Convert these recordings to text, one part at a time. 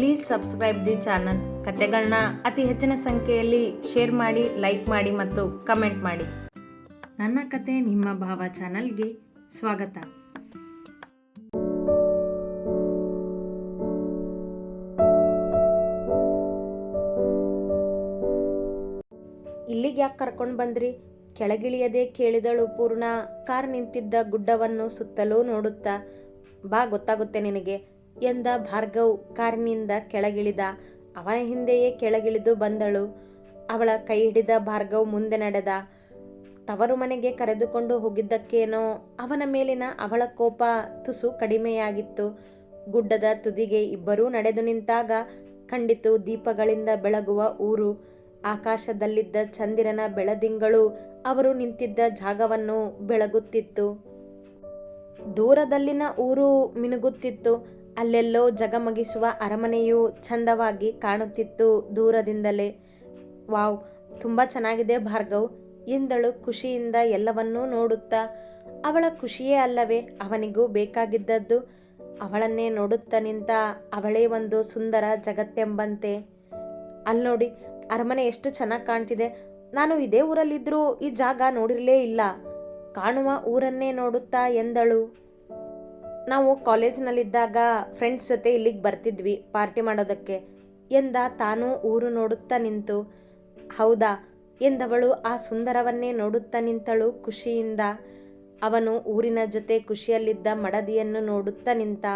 Please subscribe the channel ಕತೆಗಳನ್ನ ಅತಿ ಹೆಚ್ಚಿನ ಸಂಖ್ಯೆಯಲ್ಲಿ ಶೇರ್ ಮಾಡಿ ಲೈಕ್ ಮಾಡಿ ಮತ್ತು ಕಮೆಂಟ್ ಮಾಡಿ. ನನ್ನ ಕತೆ ನಿಮ್ಮ ಭಾವ ಚಾನಲ್ಗೆ ಸ್ವಾಗತ. ಇಲ್ಲಿಗೆ ಯಾಕೆ ಕರ್ಕೊಂಡು ಬಂದ್ರಿ? ಕೆಳಗಿಳಿಯದೆ ಕೇಳಿದಳು ಪೂರ್ಣ. ಕಾರ್ ನಿಂತಿದ್ದ ಗುಡ್ಡವನ್ನು ಸುತ್ತಲೂ ನೋಡುತ್ತಾ. ಬಾ, ಗೊತ್ತಾಗುತ್ತೆ ನಿನಗೆ. ಎಂದ ಭಾರ್ಗವ್ ಕಾರಿನಿಂದ ಕೆಳಗಿಳಿದ. ಅವನ ಹಿಂದೆಯೇ ಕೆಳಗಿಳಿದು ಬಂದಳು. ಅವಳ ಕೈ ಹಿಡಿದ ಭಾರ್ಗವ್ ಮುಂದೆ ನಡೆದ. ತವರು ಮನೆಗೆ ಕರೆದುಕೊಂಡು ಹೋಗಿದ್ದಕ್ಕೇನೋ ಅವನ ಮೇಲಿನ ಅವಳ ಕೋಪ ತುಸು ಕಡಿಮೆಯಾಗಿತ್ತು. ಗುಡ್ಡದ ತುದಿಗೆ ಇಬ್ಬರೂ ನಡೆದು ನಿಂತಾಗ ಕಂಡಿತು ದೀಪಗಳಿಂದ ಬೆಳಗುವ ಊರು. ಆಕಾಶದಲ್ಲಿದ್ದ ಚಂದಿರನ ಬೆಳದಿಂಗಳು ಅವರು ನಿಂತಿದ್ದ ಜಾಗವನ್ನು ಬೆಳಗುತ್ತಿತ್ತು. ದೂರದಲ್ಲಿನ ಊರು ಮಿನುಗುತ್ತಿತ್ತು. ಅಲ್ಲೆಲ್ಲೋ ಜಗಮಗಿಸುವ ಅರಮನೆಯು ಚಂದವಾಗಿ ಕಾಣುತ್ತಿತ್ತು ದೂರದಿಂದಲೇ. ವಾವ್, ತುಂಬ ಚೆನ್ನಾಗಿದೆ ಭಾರ್ಗವ್. ಎಂದಳು ಖುಷಿಯಿಂದ ಎಲ್ಲವನ್ನೂ ನೋಡುತ್ತಾ. ಅವಳ ಖುಷಿಯೇ ಅಲ್ಲವೇ, ಅವನಿಗೂ ಬೇಕಾಗಿದ್ದದ್ದು. ಅವಳನ್ನೇ ನೋಡುತ್ತಾ ನಿಂತ ಅವಳೇ ಒಂದು ಸುಂದರ ಜಗತ್ತೆಂಬಂತೆ. ಅಲ್ಲಿ ನೋಡಿ, ಅರಮನೆ ಎಷ್ಟು ಚೆನ್ನಾಗಿ ಕಾಣ್ತಿದೆ. ನಾನು ಇದೇ ಊರಲ್ಲಿದ್ದರೂ ಈ ಜಾಗ ನೋಡಿರಲೇ ಇಲ್ಲ. ಕಾಣುವ ಊರನ್ನೇ ನೋಡುತ್ತಾ ಎಂದಳು. ನಾವು ಕಾಲೇಜ್ನಲ್ಲಿದ್ದಾಗ ಫ್ರೆಂಡ್ಸ್ ಜೊತೆ ಇಲ್ಲಿಗೆ ಬರ್ತಿದ್ವಿ ಪಾರ್ಟಿ ಮಾಡೋದಕ್ಕೆ. ಎಂದ ತಾನೂ ಊರು ನೋಡುತ್ತಾ ನಿಂತು, ಹೌದಾ? ಎಂದವಳು ಆ ಸುಂದರವನ್ನೇ ನೋಡುತ್ತಾ ನಿಂತಳು ಖುಷಿಯಿಂದ. ಅವನು ಊರಿನ ಜೊತೆ ಖುಷಿಯಲ್ಲಿದ್ದ ಮಡದಿಯನ್ನು ನೋಡುತ್ತಾ ನಿಂತ,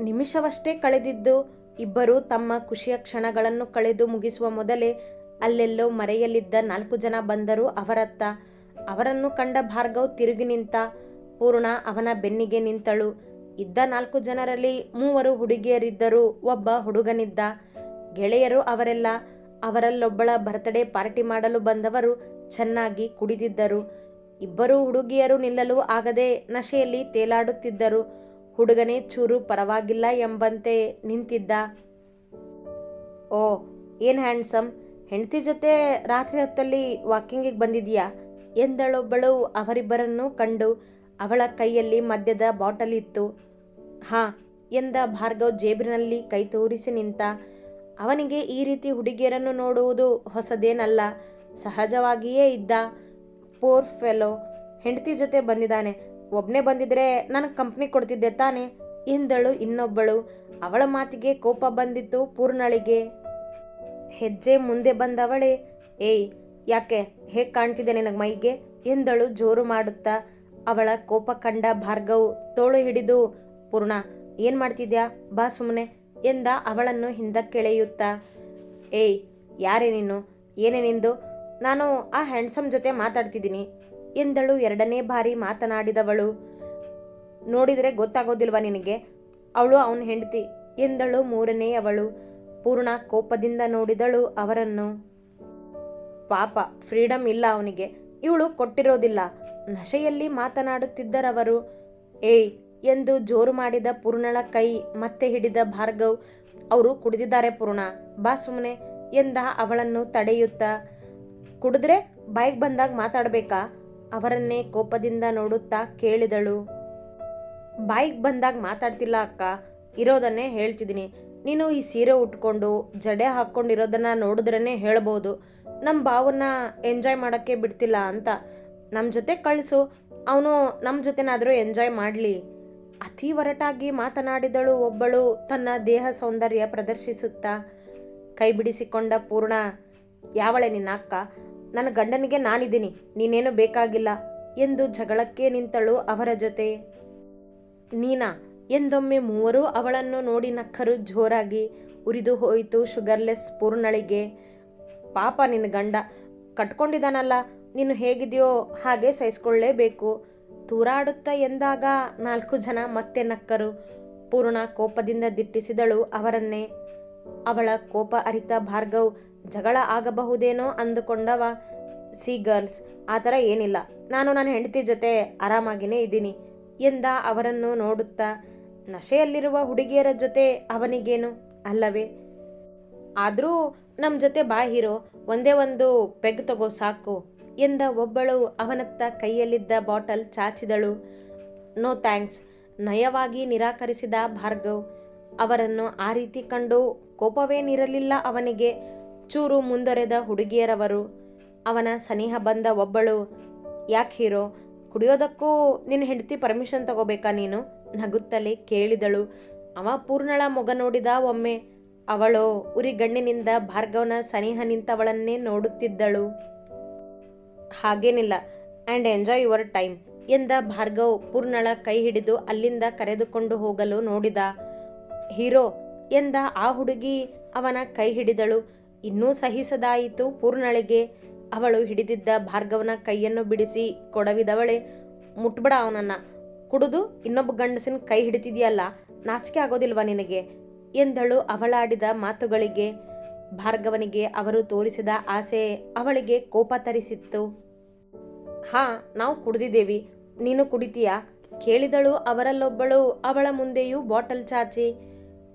ನಿಮಿಷವಷ್ಟೇ ಕಳೆದಿದ್ದು, ಇಬ್ಬರು ತಮ್ಮ ಖುಷಿಯ ಕ್ಷಣಗಳನ್ನು ಕಳೆದು ಮುಗಿಸುವ ಮೊದಲೇ ಅಲ್ಲೆಲ್ಲೋ ಮರೆಯಲ್ಲಿದ್ದ ನಾಲ್ಕು ಜನ ಬಂದರು ಅವರತ್ತ. ಅವರನ್ನು ಕಂಡ ಭಾರ್ಗವ್ ತಿರುಗಿ ನಿಂತ ಪೂರ್ಣ ಅವನ ಬೆನ್ನಿಗೆ ನಿಂತಳು. ಇದ್ದ ನಾಲ್ಕು ಜನರಲ್ಲಿ ಮೂವರು ಹುಡುಗಿಯರಿದ್ದರು ಒಬ್ಬ ಹುಡುಗನಿದ್ದ. ಗೆಳೆಯರು ಅವರೆಲ್ಲ ಅವರಲ್ಲೊಬ್ಬಳ ಬರ್ತ್ಡೇ ಪಾರ್ಟಿ ಮಾಡಲು ಬಂದವರು ಚೆನ್ನಾಗಿ ಕುಡಿದಿದ್ದರು. ಇಬ್ಬರು ಹುಡುಗಿಯರು ನಿಲ್ಲಲು ಆಗದೆ ನಶೆಯಲ್ಲಿ ತೇಲಾಡುತ್ತಿದ್ದರು. ಹುಡುಗನೇ ಚೂರು ಪರವಾಗಿಲ್ಲ ಎಂಬಂತೆ ನಿಂತಿದ್ದ. ಓ, ಏನು ಹ್ಯಾಂಡ್ಸಮ್? ಹೆಂಡತಿ ಜೊತೆ ರಾತ್ರಿ ಹೊತ್ತಲ್ಲಿ ವಾಕಿಂಗಿಗೆ ಬಂದಿದೀಯಾ ಎಂದಳೊಬ್ಬಳು ಅವರಿಬ್ಬರನ್ನು ಕಂಡು ಅವಳ ಕೈಯಲ್ಲಿ ಮದ್ಯದ ಬಾಟಲ್ ಇತ್ತು. ಹಾ, ಎಂದ ಭಾರ್ಗವ್ ಜೇಬಿನಲ್ಲಿ ಕೈ ತೋರಿಸಿ ನಿಂತ, ಅವನಿಗೆ ಈ ರೀತಿ ಹುಡುಗಿಯರನ್ನು ನೋಡುವುದು ಹೊಸದೇನಲ್ಲ, ಸಹಜವಾಗಿಯೇ ಇದ್ದ. ಪೋರ್ ಫೆಲೋ, ಹೆಂಡತಿ ಜೊತೆ ಬಂದಿದ್ದಾನೆ. ಒಬ್ಬನೇ ಬಂದಿದ್ರೆ ನನಗೆ ಕಂಪ್ನಿ ಕೊಡ್ತಿದ್ದೆ ತಾನೆ, ಎಂದಳು ಇನ್ನೊಬ್ಬಳು. ಅವಳ ಮಾತಿಗೆ ಕೋಪ ಬಂದಿತ್ತು ಪೂರ್ಣಳಿಗೆ. ಹೆಜ್ಜೆ ಮುಂದೆ ಬಂದವಳೆ, ಏಯ್, ಯಾಕೆ, ಹೇಗೆ ಕಾಣ್ತಿದೆ ನಿನಗೆ ಮೈಗೆ? ಎಂದಳು ಜೋರು ಮಾಡುತ್ತಾ. ಅವಳ ಕೋಪ ಕಂಡ ಭಾರ್ಗವ್ ತೋಳು ಹಿಡಿದು, ಪೂರ್ಣ, ಏನು ಮಾಡ್ತಿದ್ಯಾ? ಬಾ ಸುಮ್ಮನೆ ಎಂದ ಅವಳನ್ನು ಹಿಂದಕ್ಕೆಳೆಯುತ್ತಾ. ಏಯ್, ಯಾರೇ ನೀನು? ಏನೇ ನಿಂದು? ನಾನು ಆ ಹ್ಯಾಂಡ್ಸಮ್ ಜೊತೆ ಮಾತಾಡ್ತಿದ್ದೀನಿ ಎಂದಳು ಎರಡನೇ ಬಾರಿ ಮಾತನಾಡಿದವಳು. ನೋಡಿದರೆ ಗೊತ್ತಾಗೋದಿಲ್ವಾ ನಿನಗೆ? ಅವಳು ಅವನ ಹೆಂಡತಿ ಎಂದಳು ಮೂರನೇ ಅವಳು. ಪೂರ್ಣ ಕೋಪದಿಂದ ನೋಡಿದಳು ಅವರನ್ನು. ಪಾಪ ಫ್ರೀಡಮ್ ಇಲ್ಲ ಅವನಿಗೆ. ಇವಳು ಕೊಟ್ಟಿರೋದಿಲ್ಲ. ನಶೆಯಲ್ಲಿ ಮಾತನಾಡುತ್ತಿದ್ದರವರು, ಏಯ್, ಎಂದು ಜೋರು ಮಾಡಿದ ಪೂರ್ಣಳ ಕೈ ಮತ್ತೆ ಹಿಡಿದ ಭಾರ್ಗವ್, ಅವರು ಕುಡಿದಿದ್ದಾರೆ ಪೂರ್ಣ, ಬಾ ಸುಮ್ಮನೆ ಎಂದ ಅವಳನ್ನು ತಡೆಯುತ್ತಾ. ಕುಡಿದ್ರೆ ಬಾಯಿಗೆ ಬಂದಾಗ ಮಾತಾಡಬೇಕಾ? ಅವರನ್ನೇ ಕೋಪದಿಂದ ನೋಡುತ್ತಾ ಕೇಳಿದಳು. ಬಾಯಿಗೆ ಬಂದಾಗ ಮಾತಾಡ್ತಿಲ್ಲ ಅಕ್ಕ, ಇರೋದನ್ನೇ ಹೇಳ್ತಿದ್ದೀನಿ. ನೀನು ಈ ಸೀರೆ ಉಟ್ಕೊಂಡು, ಜಡೆ ಹಾಕ್ಕೊಂಡಿರೋದನ್ನ ನೋಡಿದ್ರೇ ಹೇಳ್ಬೋದು. ನಮ್ಮ ಬಾವನ್ನ ಎಂಜಾಯ್ ಮಾಡೋಕ್ಕೆ ಬಿಡ್ತಿಲ್ಲ ಅಂತ. ನಮ್ಮ ಜೊತೆ ಕಳಿಸು. ಅವನು ನಮ್ಮ ಜೊತೆನಾದರೂ ಎಂಜಾಯ್ ಮಾಡಲಿ. ಅತಿ ಒರಟಾಗಿ ಮಾತನಾಡಿದಳು ಒಬ್ಬಳು ತನ್ನ ದೇಹ ಸೌಂದರ್ಯ ಪ್ರದರ್ಶಿಸುತ್ತಾ. ಕೈ ಬಿಡಿಸಿಕೊಂಡ ಪೂರ್ಣ, ಯಾವಳೆ ನಿನ್ನ ಅಕ್ಕ? ನನ್ನ ಗಂಡನಿಗೆ ನಾನಿದ್ದೀನಿ. ನೀನೇನು ಬೇಕಾಗಿಲ್ಲ ಎಂದು ಜಗಳಕ್ಕೆ ನಿಂತಳು ಅವರ ಜೊತೆ. ನೀನಾ? ಎಂದೊಮ್ಮೆ ಮೂವರೂ ಅವಳನ್ನು ನೋಡಿ ನಕ್ಕರು ಜೋರಾಗಿ ಉರಿದು ಹೋಯಿತು ಶುಗರ್ಲೆಸ್ ಪೂರ್ಣಳಿಗೆ. ಪಾಪ ನಿನ್ನ ಗಂಡ ಕಟ್ಕೊಂಡಿದ್ದಾನಲ್ಲ ನೀನು ಹೇಗಿದೆಯೋ ಹಾಗೆ ಸಹಿಸ್ಕೊಳ್ಳೇಬೇಕು. ತೂರಾಡುತ್ತಾ ಎಂದಾಗ ನಾಲ್ಕು ಜನ ಮತ್ತೆ ನಕ್ಕರು. ಪೂರ್ಣ ಕೋಪದಿಂದ ದಿಟ್ಟಿಸಿದಳು ಅವರನ್ನೇ. ಅವಳ ಕೋಪ ಅರಿತ ಭಾರ್ಗವ್, ಜಗಳ ಆಗಬಹುದೇನೋ ಅಂದುಕೊಂಡವ. ಸಿ ಗರ್ಲ್ಸ್, ಆ ಥರ ಏನಿಲ್ಲ. ನಾನು ನನ್ನ ಹೆಂಡತಿ ಜೊತೆ ಆರಾಮಾಗಿನೇ ಇದ್ದೀನಿ ಎಂದ ಅವರನ್ನು ನೋಡುತ್ತಾ. ನಶೆಯಲ್ಲಿರುವ ಹುಡುಗಿಯರ ಜೊತೆ ಅವನಿಗೇನು? ಅಲ್ಲವೇ? ಆದರೂ ನಮ್ಮ ಜೊತೆ ಬಾ ಹೀರೋ, ಒಂದೇ ಒಂದು ಪೆಗ್ ತಗೋ ಸಾಕು. ಎಂದ ಒಬ್ಬಳು ಅವನತ್ತ ಕೈಯಲ್ಲಿದ್ದ ಬಾಟಲ್ ಚಾಚಿದಳು. No thanks. ನಯವಾಗಿ ನಿರಾಕರಿಸಿದ ಭಾರ್ಗವ್, ಅವರನ್ನು ಆ ರೀತಿ ಕಂಡು ಕೋಪವೇನಿರಲಿಲ್ಲ ಅವನಿಗೆ. ಚೂರು ಮುಂದೊರೆದ ಹುಡುಗಿಯರವರು. ಅವನ ಸನಿಹ ಬಂದ ಒಬ್ಬಳು, ಯಾಕೆ ಹೀರೋ, ಕುಡಿಯೋದಕ್ಕೂ ನಿನ್ನ ಹೆಂಡತಿ ಪರ್ಮಿಷನ್ ತಗೋಬೇಕಾ ನೀನು? ನಗುತ್ತಲೇ ಕೇಳಿದಳು. ಅವ ಪೂರ್ಣಳ ಮೊಗ ನೋಡಿದ ಒಮ್ಮೆ ಅವಳು ಉರಿಗಣ್ಣಿನಿಂದ ಭಾರ್ಗವನ ಸನಿಹ ನಿಂತವಳನ್ನೇ ನೋಡುತ್ತಿದ್ದಳು. ಹಾಗೇನಿಲ್ಲ. ಆ್ಯಂಡ್ ಎಂಜಾಯ್ ಯುವರ್ ಟೈಮ್ ಎಂದ ಭಾರ್ಗವ್ ಪೂರ್ಣಳ ಕೈ ಹಿಡಿದು ಅಲ್ಲಿಂದ ಕರೆದುಕೊಂಡು ಹೋಗಲು ನೋಡಿದ ಹೀರೋ, ಎಂದ ಆ ಹುಡುಗಿ ಅವನ ಕೈ ಹಿಡಿದಳು. ಇನ್ನೂ ಸಹಿಸದಾಯಿತು ಪೂರ್ಣಳಿಗೆ. ಅವಳು ಹಿಡಿದಿದ್ದ ಭಾರ್ಗವನ ಕೈಯನ್ನು ಬಿಡಿಸಿ ಕೊಡವಿದವಳೆ. ಮುಟ್ಬಿಡ ಅವನನ್ನ. ಕುಡಿದು ಇನ್ನೊಬ್ಬ ಗಂಡಸಿನ ಕೈ ಹಿಡಿತಿದೆಯಲ್ಲ, ನಾಚಿಕೆ ಆಗೋದಿಲ್ವಾ ನಿನಗೆ? ಎಂದಳು ಅವಳಾಡಿದ ಮಾತುಗಳಿಗೆ. ಭಾರ್ಗವನಿಗೆ ಅವರು ತೋರಿಸಿದ ಆಸೆ ಅವಳಿಗೆ ಕೋಪ ತರಿಸಿತ್ತು. ಹಾ, ನಾವು ಕುಡಿದಿದ್ದೇವಿ. ನೀನು ಕುಡಿತೀಯಾ? ಕೇಳಿದಳು ಅವರಲ್ಲೊಬ್ಬಳು. ಅವಳ ಮುಂದೆಯೂ ಬಾಟಲ್ ಚಾಚಿ.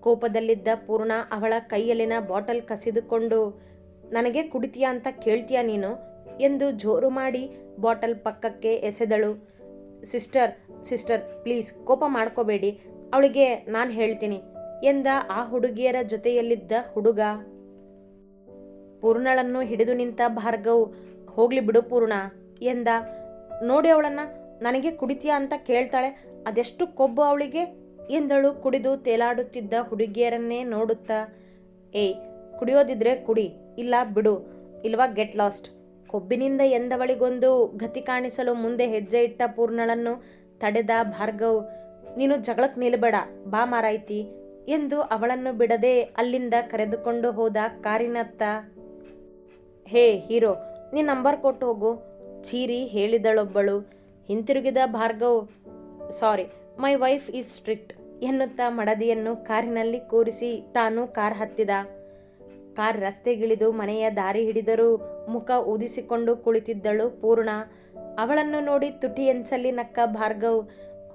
ಕೋಪದಲ್ಲಿದ್ದ ಪೂರ್ಣ ಅವಳ ಕೈಯಲ್ಲಿನ ಬಾಟಲ್ ಕಸಿದುಕೊಂಡು, ನನಗೆ ಕುಡಿತೀಯಾ ಅಂತ ಕೇಳ್ತೀಯಾ ನೀನು? ಎಂದು ಜೋರು ಮಾಡಿ ಬಾಟಲ್ ಪಕ್ಕಕ್ಕೆ ಎಸೆದಳು. ಸಿಸ್ಟರ್ ಸಿಸ್ಟರ್, ಪ್ಲೀಸ್ ಕೋಪ ಮಾಡ್ಕೋಬೇಡಿ. ಅವಳಿಗೆ ನಾನು ಹೇಳ್ತೀನಿ ಎಂದ ಆ ಹುಡುಗಿಯರ ಜೊತೆಯಲ್ಲಿದ್ದ ಹುಡುಗ. ಪೂರ್ಣಳನ್ನು ಹಿಡಿದು ನಿಂತ ಭಾರ್ಗವ್, ಹೋಗ್ಲಿ ಬಿಡು ಪೂರ್ಣ. ಎಂದ. ನೋಡಿ ಅವಳನ್ನ, ನನಗೆ ಕುಡಿತೀಯಾ ಅಂತ ಕೇಳ್ತಾಳೆ. ಅದೆಷ್ಟು ಕೊಬ್ಬು ಅವಳಿಗೆ? ಎಂದಳು ಕುಡಿದು ತೇಲಾಡುತ್ತಿದ್ದ ಹುಡುಗಿಯರನ್ನೇ ನೋಡುತ್ತಾ. ಏಯ್, ಕುಡಿಯೋದಿದ್ರೆ ಕುಡಿ, ಇಲ್ಲ ಬಿಡು. ಇಲ್ವಾ ಗೆಟ್ ಲಾಸ್ಟ್. ಕೊಬ್ಬಿನಿಂದ ಎಂದವಳಿಗೊಂದು ಗತಿ ಕಾಣಿಸಲು ಮುಂದೆ ಹೆಜ್ಜೆ ಇಟ್ಟ ಪೂರ್ಣಳನ್ನು ತಡೆದ ಭಾರ್ಗವ್, ನೀನು ಜಗಳಕ್ಕೆ ನಿಲ್ಬೇಡ, ಬಾ ಮಾರಾಯ್ತಿ ಎಂದು ಅವಳನ್ನು ಬಿಡದೆ ಅಲ್ಲಿಂದ ಕರೆದುಕೊಂಡು ಹೋದ ಕಾರಿನತ್ತ. ಹೇ, ಹೀರೋ ನೀ ನಂಬರ್ ಕೊಟ್ಟು ಹೋಗು. ಚೀರಿ ಹೇಳಿದಳೊಬ್ಬಳು. ಹಿಂತಿರುಗಿದ Bhargav, sorry, my wife is strict ಎನ್ನುತ್ತಾ ಮಡದಿಯನ್ನು ಕಾರಿನಲ್ಲಿ ಕೂರಿಸಿ ತಾನು ಕಾರ್ ಹತ್ತಿದ. ಕಾರ್ ರಸ್ತೆಗಿಳಿದು ಮನೆಯ ದಾರಿ ಹಿಡಿದರೂ ಮುಖ ಊದಿಸಿಕೊಂಡು ಕುಳಿತಿದ್ದಳು ಪೂರ್ಣ. ಅವಳನ್ನು ನೋಡಿ ತುಟಿ ಎಂಚಲ್ಲಿ ನಕ್ಕ ಭಾರ್ಗವ್,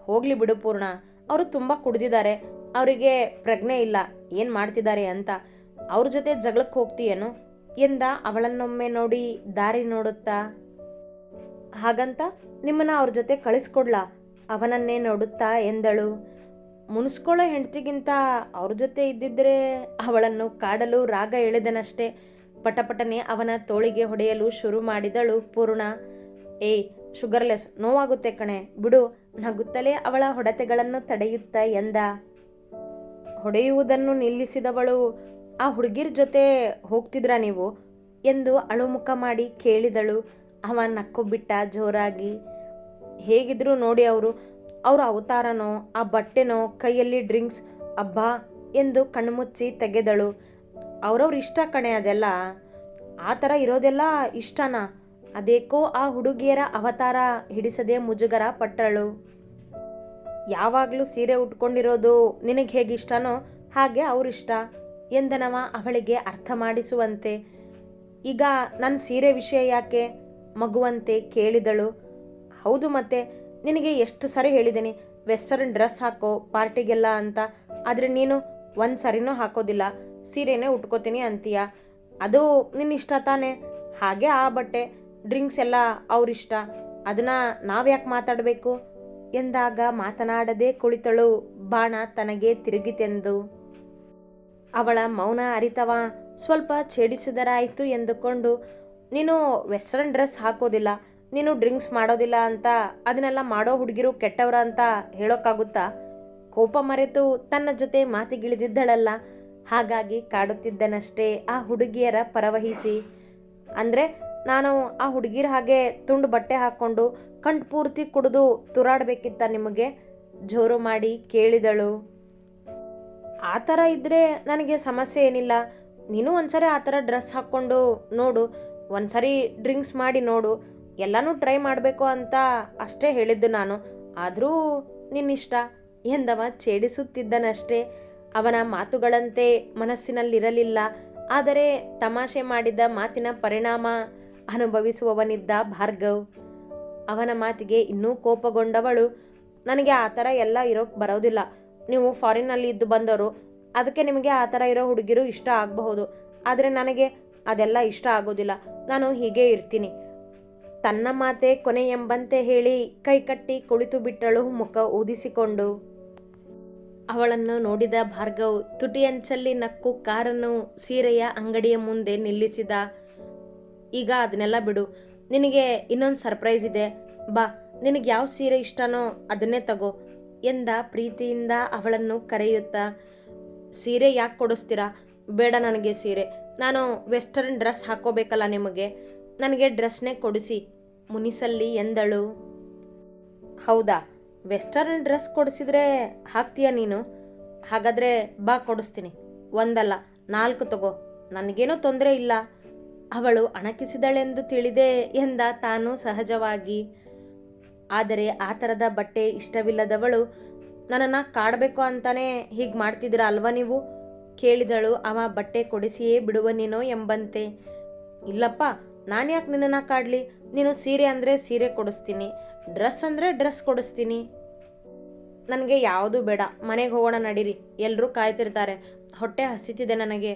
ಹೋಗ್ಲಿ ಬಿಡು ಪೂರ್ಣ, ಅವರು ತುಂಬ ಕುಡಿದಿದ್ದಾರೆ, ಅವರಿಗೆ ಪ್ರಜ್ಞೆ ಇಲ್ಲ, ಏನು ಮಾಡ್ತಿದ್ದಾರೆ ಅಂತ. ಅವ್ರ ಜೊತೆ ಜಗಳಕ್ಕೆ ಹೋಗ್ತೀಯೇನು? ಎಂದ ಅವಳನ್ನೊಮ್ಮೆ ನೋಡಿ ದಾರಿ ನೋಡುತ್ತಾ ಹಾಗಂತ ನಿಮ್ಮನ್ನು ಅವ್ರ ಜೊತೆ ಕಳಿಸ್ಕೊಡ್ಲಾ? ಅವನನ್ನೇ ನೋಡುತ್ತಾ ಎಂದಳು. ಮುನಿಸ್ಕೊಳ್ಳೋ ಹೆಂಡತಿಗಿಂತ ಅವ್ರ ಜೊತೆ ಇದ್ದಿದ್ರೆ ಅವಳನ್ನು ಕಾಡಲು ರಾಗ ಎಳೆದನಷ್ಟೇ. ಪಟಪಟನೆ ಅವನ ತೋಳಿಗೆ ಹೊಡೆಯಲು ಶುರು ಮಾಡಿದಳು ಪೂರ್ಣ. ಏಯ್ ಶುಗರ್ಲೆಸ್, ನೋವಾಗುತ್ತೆ ಕಣೆ. ಬಿಡು, ನಗುತ್ತಲೇ ಅವಳ ಹೊಡೆತೆಗಳನ್ನು ತಡೆಯುತ್ತಾ ಎಂದ. ಹೊಡೆಯುವುದನ್ನು ನಿಲ್ಲಿಸಿದವಳು, ಆ ಹುಡುಗಿರ ಜೊತೆ ಹೋಗ್ತಿದ್ರಾ ನೀವು? ಎಂದು ಅಳುಮುಖ ಮಾಡಿ ಕೇಳಿದಳು. ಅವ ನಕ್ಕೊಬಿಟ್ಟ ಜೋರಾಗಿ. ಹೇಗಿದ್ರು ನೋಡಿ ಅವರು, ಅವರ ಅವತಾರನೋ, ಆ ಬಟ್ಟೆನೋ, ಕೈಯಲ್ಲಿ ಡ್ರಿಂಕ್ಸ್, ಅಬ್ಬಾ ಎಂದು ಕಣ್ಮುಚ್ಚಿ ತೆಗೆದಳು. ಅವ್ರವ್ರ ಇಷ್ಟ ಕಣೆ ಅದೆಲ್ಲ. ಆ ಥರ ಇರೋದೆಲ್ಲ ಇಷ್ಟನಾ? ಅದೇಕೋ ಆ ಹುಡುಗಿಯರ ಅವತಾರ ಹಿಡಿಸದೆ ಮುಜುಗರ ಪಟ್ಟಳು. ಯಾವಾಗಲೂ ಸೀರೆ ಉಟ್ಕೊಂಡಿರೋದು ನಿನಗೆ ಹೇಗೆ ಇಷ್ಟನೋ ಹಾಗೆ ಅವರಿಷ್ಟ ಎಂದನವ ಅವಳಿಗೆ ಅರ್ಥ ಮಾಡಿಸುವಂತೆ. ಈಗ ನನ್ನ ಸೀರೆ ವಿಷಯ ಯಾಕೆ? ಮಗುವಂತೆ ಕೇಳಿದಳು. ಹೌದು ಮತ್ತೆ, ನಿನಗೆ ಎಷ್ಟು ಸರಿ ಹೇಳಿದ್ದೀನಿ ವೆಸ್ಟರ್ನ್ ಡ್ರೆಸ್ ಹಾಕೋ, ಪಾರ್ಟಿಗೆಲ್ಲ ಅಂತ. ಆದರೆ ನೀನು ಒಂದು ಸರಿನೂ ಹಾಕೋದಿಲ್ಲ. ಸೀರೆನೇ ಉಟ್ಕೋತೀನಿ ಅಂತೀಯ. ಅದು ನಿನ್ನ ಇಷ್ಟ ತಾನೇ? ಹಾಗೆ ಆ ಬಟ್ಟೆ, ಡ್ರಿಂಕ್ಸ್ ಎಲ್ಲ ಅವರಿಷ್ಟ ಅದನ್ನು ನಾವ್ಯಾಕೆ ಮಾತಾಡಬೇಕು? ಎಂದಾಗ ಮಾತನಾಡದೆ ಕುಳಿತಳು ಬಾಣ ತನಗೆ ತಿರುಗಿತೆಂದು. ಅವಳ ಮೌನ ಅರಿತವ ಸ್ವಲ್ಪ ಛೇಡಿಸಿದರಾಯಿತು ಎಂದುಕೊಂಡು ನೀನು ವೆಸ್ಟರ್ನ್ ಡ್ರೆಸ್ ಹಾಕೋದಿಲ್ಲ, ನೀನು ಡ್ರಿಂಕ್ಸ್ ಮಾಡೋದಿಲ್ಲ ಅಂತ, ಅದನ್ನೆಲ್ಲ ಮಾಡೋ ಹುಡುಗಿರು ಕೆಟ್ಟವರ ಅಂತ ಹೇಳೋಕ್ಕಾಗುತ್ತಾ? ಕೋಪ ಮರೆತು ತನ್ನ ಜೊತೆ ಮಾತಿಗಿಳಿದಿದ್ದಳಲ್ಲ, ಹಾಗಾಗಿ ಕಾಡುತ್ತಿದ್ದನಷ್ಟೇ ಆ ಹುಡುಗಿಯರ ಪರವಹಿಸಿ. ಅಂದರೆ ನಾನು ಆ ಹುಡುಗಿರ ಹಾಗೆ ತುಂಡು ಬಟ್ಟೆ ಹಾಕ್ಕೊಂಡು ಕಂಠ ಪೂರ್ತಿ ಕುಡಿದು ತುರಾಡಬೇಕಿತ್ತ ನಿಮಗೆ? ಜೋರು ಮಾಡಿ ಕೇಳಿದಳು. ಆ ಥರ ಇದ್ದರೆ ನನಗೆ ಸಮಸ್ಯೆ ಏನಿಲ್ಲ. ನೀನು ಒಂದ್ಸರಿ ಆ ಥರ ಡ್ರೆಸ್ ಹಾಕ್ಕೊಂಡು ನೋಡು ಒಂದ್ಸರಿ ಡ್ರಿಂಕ್ಸ್ ಮಾಡಿ ನೋಡು, ಎಲ್ಲನೂ ಟ್ರೈ ಮಾಡಬೇಕು ಅಂತ ಅಷ್ಟೇ ಹೇಳಿದ್ದು ನಾನು. ಆದರೂ ನಿನ್ನಿಷ್ಟ ಎಂದವ ಛೇಡಿಸುತ್ತಿದ್ದನಷ್ಟೇ. ಅವನ ಮಾತುಗಳಂತೆ ಮನಸ್ಸಿನಲ್ಲಿರಲಿಲ್ಲ, ಆದರೆ ತಮಾಷೆ ಮಾಡಿದ ಮಾತಿನ ಪರಿಣಾಮ ಅನುಭವಿಸುವವನಿದ್ದ ಭಾರ್ಗವ್. ಅವನ ಮಾತಿಗೆ ಇನ್ನೂ ಕೋಪಗೊಂಡವಳು, ನನಗೆ ಆ ಥರ ಎಲ್ಲ ಇರೋಕ್ಕೆ ಬರೋದಿಲ್ಲ. ನೀವು ಫಾರಿನ್ನಲ್ಲಿ ಇದ್ದು ಬಂದವರು, ಅದಕ್ಕೆ ನಿಮಗೆ ಆ ಥರ ಇರೋ ಹುಡುಗಿರು ಇಷ್ಟ ಆಗಬಹುದು. ಆದರೆ ನನಗೆ ಅದೆಲ್ಲ ಇಷ್ಟ ಆಗೋದಿಲ್ಲ. ನಾನು ಹೀಗೆ ಇರ್ತೀನಿ. ತನ್ನ ಮಾತೆ ಕೊನೆ ಎಂಬಂತೆ ಹೇಳಿ ಕೈಕಟ್ಟಿ ಕುಳಿತು ಬಿಟ್ಟಳು ಮುಖ ಊದಿಸಿಕೊಂಡು. ಅವಳನ್ನು ನೋಡಿದ ಭಾರ್ಗವ್ ತುಟಿಯಂಚಲ್ಲಿ ನಕ್ಕು ಕಾರನ್ನು ಸೀರೆಯ ಅಂಗಡಿಯ ಮುಂದೆ ನಿಲ್ಲಿಸಿದ. ಈಗ ಅದನ್ನೆಲ್ಲ ಬಿಡು. ನಿನಗೆ ಇನ್ನೊಂದು ಸರ್ಪ್ರೈಸ್ ಇದೆ. ಬಾ, ನಿನಗೆ ಯಾವ ಸೀರೆ ಇಷ್ಟನೋ ಅದನ್ನೇ ತಗೋ ಎಂದ ಪ್ರೀತಿಯಿಂದ ಅವಳನ್ನು ಕರೆಯುತ್ತಾ. ಸೀರೆ ಯಾಕೆ ಕೊಡಿಸ್ತೀರಾ? ಬೇಡ ನನಗೆ ಸೀರೆ. ನಾನು ವೆಸ್ಟರ್ನ್ ಡ್ರೆಸ್ ಹಾಕೋಬೇಕಲ್ಲ ನಿಮಗೆ? ನನಗೆ ಡ್ರೆಸ್ನೇ ಕೊಡಿಸಿ. ಮುನಿಸಲ್ಲಿ ಎಂದಳು. ಹೌದಾ? ವೆಸ್ಟರ್ನ್ ಡ್ರೆಸ್ ಕೊಡಿಸಿದ್ರೆ ಹಾಕ್ತೀಯ ನೀನು? ಹಾಗಾದರೆ ಬಾ ಕೊಡಿಸ್ತೀನಿ. ಒಂದಲ್ಲ, ನಾಲ್ಕು ತಗೋ. ನನಗೇನೂ ತೊಂದರೆ ಇಲ್ಲ. ಅವಳು ಅಣಕಿಸಿದಳೆಂದು ತಿಳಿದೆ ಎಂದ ತಾನು ಸಹಜವಾಗಿ. ಆದರೆ ಆ ಥರದ ಬಟ್ಟೆ ಇಷ್ಟವಿಲ್ಲದವಳು, ನನ್ನನ್ನು ಕಾಡಬೇಕು ಅಂತಾನೆ ಹೀಗೆ ಮಾಡ್ತಿದ್ದೀರಾ ಅಲ್ವಾ ನೀವು? ಕೇಳಿದಳು, ಅವ ಬಟ್ಟೆ ಕೊಡಿಸಿಯೇ ಬಿಡುವನೇನೋ ಎಂಬಂತೆ. ಇಲ್ಲಪ್ಪ ನಾನು ಯಾಕೆ ನಿನ್ನನ್ನು ಕಾಡಲಿ? ನೀನು ಸೀರೆ ಅಂದರೆ ಸೀರೆ ಕೊಡಿಸ್ತೀನಿ, ಡ್ರೆಸ್ ಅಂದರೆ ಡ್ರೆಸ್ ಕೊಡಿಸ್ತೀನಿ. ನನಗೆ ಯಾವುದೂ ಬೇಡ, ಮನೆಗೆ ಹೋಗೋಣ ನಡೀರಿ ಎಲ್ಲರೂ ಕಾಯ್ತಿರ್ತಾರೆ. ಹೊಟ್ಟೆ ಹಸಿತಿದೆ ನನಗೆ.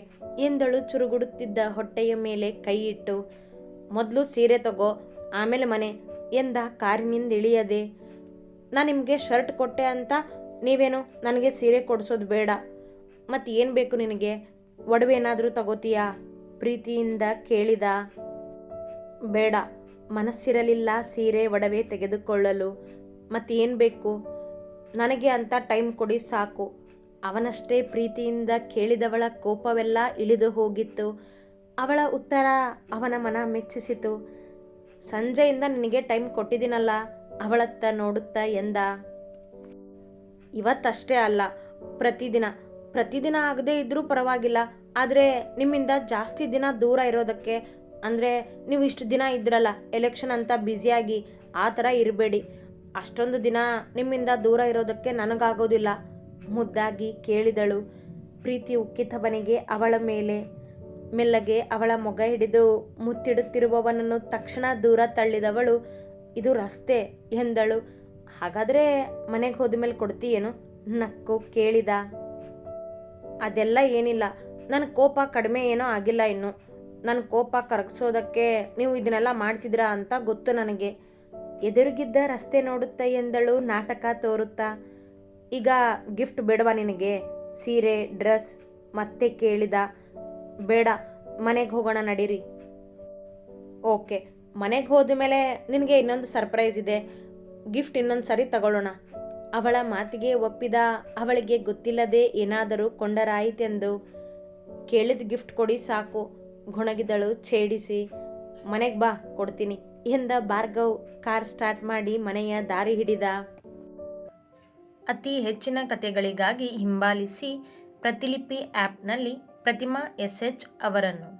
ಎಂದಳು ಚುರುಗುಡುತ್ತಿದ್ದ ಹೊಟ್ಟೆಯ ಮೇಲೆ ಕೈ ಇಟ್ಟು, ಮೊದಲು ಸೀರೆ ತಗೋ, ಆಮೇಲೆ ಮನೆ, ಎಂದ ಕಾರಿನಿಂದ ಇಳಿಯದೆ. ನಾನು ನಿಮಗೆ ಶರ್ಟ್ ಕೊಟ್ಟೆ ಅಂತ, ನೀವೇನು ನನಗೆ ಸೀರೆ ಕೊಡಿಸೋದು ಬೇಡ. ಮತ್ತು ಏನು ಬೇಕು ನಿನಗೆ? ಒಡವೆ ಏನಾದರೂ ತಗೋತೀಯಾ? ಪ್ರೀತಿಯಿಂದ ಕೇಳಿದ. ಬೇಡ, ಮನಸ್ಸಿರಲಿಲ್ಲ ಸೀರೆ, ಒಡವೆ ತೆಗೆದುಕೊಳ್ಳಲು. ಮತ್ತೇನು ಬೇಕು? ನನಗೆ ಅಂತ ಟೈಮ್ ಕೊಡಿ ಸಾಕು. ಅವನಷ್ಟೇ ಪ್ರೀತಿಯಿಂದ ಕೇಳಿದವಳ ಕೋಪವೆಲ್ಲ ಇಳಿದು ಹೋಗಿತ್ತು. ಅವಳ ಉತ್ತರ ಅವನ ಮನ ಮೆಚ್ಚಿಸಿತು. ಸಂಜೆಯಿಂದ ನಿನಗೆ ಟೈಮ್ ಕೊಟ್ಟಿದ್ದೀನಲ್ಲ, ಅವಳತ್ತ ನೋಡುತ್ತಾ ಎಂದ. ಇವತ್ತಷ್ಟೇ ಅಲ್ಲ, ಪ್ರತಿದಿನ ಪ್ರತಿದಿನ ಆಗದೇ ಇದ್ದರೂ ಪರವಾಗಿಲ್ಲ. ಆದರೆ ನಿಮ್ಮಿಂದ ಜಾಸ್ತಿ ದಿನ ದೂರ ಇರೋದಕ್ಕೆ, ಅಂದರೆ ನೀವು ಇಷ್ಟು ದಿನ ಇದ್ರಲ್ಲ ಎಲೆಕ್ಷನ್ ಅಂತ ಬ್ಯುಸಿಯಾಗಿ ಆ ಥರ ಇರಬೇಡಿ. ಅಷ್ಟೊಂದು ದಿನ ನಿಮ್ಮಿಂದ ದೂರ ಇರೋದಕ್ಕೆ ನನಗಾಗೋದಿಲ್ಲ. ಮುದ್ದಾಗಿ ಕೇಳಿದಳು. ಪ್ರೀತಿ ಉಕ್ಕಿತವನಿಗೆ ಅವಳ ಮೇಲೆ. ಮೆಲ್ಲಗೆ ಅವಳ ಮೊಗ ಹಿಡಿದು ಮುತ್ತಿಡುತ್ತಿರುವವನನ್ನು ತಕ್ಷಣ ದೂರ ತಳ್ಳಿದವಳು. ಇದು ರಸ್ತೆ ಎಂದಳು. ಹಾಗಾದರೆ ಮನೆಗೆ ಹೋದ ಮೇಲೆ ಕೊಡ್ತೀಯೇನು? ನಕ್ಕು ಕೇಳಿದ. ಅದೆಲ್ಲ ಏನಿಲ್ಲ. ನನ್ನ ಕೋಪ ಕಡಿಮೆ ಏನೋ ಆಗಿಲ್ಲ ಇನ್ನು. ನನ್ನ ಕೋಪ ಕರಗಿಸೋದಕ್ಕೆ ನೀವು ಇದನ್ನೆಲ್ಲ ಮಾಡ್ತಿದ್ದೀರಾ ಅಂತ ಗೊತ್ತು ನನಗೆ. ಎದುರುಗಿದ್ದ ರಸ್ತೆ ನೋಡುತ್ತಾ ಎಂದಳು ನಾಟಕ ತೋರುತ್ತಾ. ಈಗ ಗಿಫ್ಟ್ ಬೇಡವಾ ನಿನಗೆ? ಸೀರೆ, ಡ್ರೆಸ್ ಮತ್ತೆ ಕೇಳಿದ. ಬೇಡ, ಮನೆಗೆ ಹೋಗೋಣ ನಡೀರಿ. ಓಕೆ, ಮನೆಗೆ ಹೋದ ಮೇಲೆ ನಿನಗೆ ಇನ್ನೊಂದು ಸರ್ಪ್ರೈಸ್ ಇದೆ. ಗಿಫ್ಟ್ ಇನ್ನೊಂದು ಸರಿ ತಗೊಳ್ಳೋಣ. ಅವಳ ಮಾತಿಗೆ ಒಪ್ಪಿದ ಅವಳಿಗೆ ಗೊತ್ತಿಲ್ಲದೆ ಏನಾದರೂ ಕೊಂಡರಾಯಿತೆಂದು ಕೇಳಿದ ಗಿಫ್ಟ್ ಕೊಡಿ ಸಾಕು, ಗುಣಗಿದಳು ಛೇಡಿಸಿ, ಮನೆಗೆ ಬಾ, ಕೊಡ್ತೀನಿ ಎಂದ ಭಾರ್ಗವ್ ಕಾರ್ ಸ್ಟಾರ್ಟ್ ಮಾಡಿ ಮನೆಯ ದಾರಿ ಹಿಡಿದ. ಅತಿ ಹೆಚ್ಚಿನ ಕಥೆಗಳಿಗಾಗಿ ಹಿಂಬಾಲಿಸಿ ಪ್ರತಿಲಿಪಿ ಆ್ಯಪ್ನಲ್ಲಿ ಪ್ರತಿಮಾ ಎಸ್ ಎಚ್ ಅವರನ್ನು.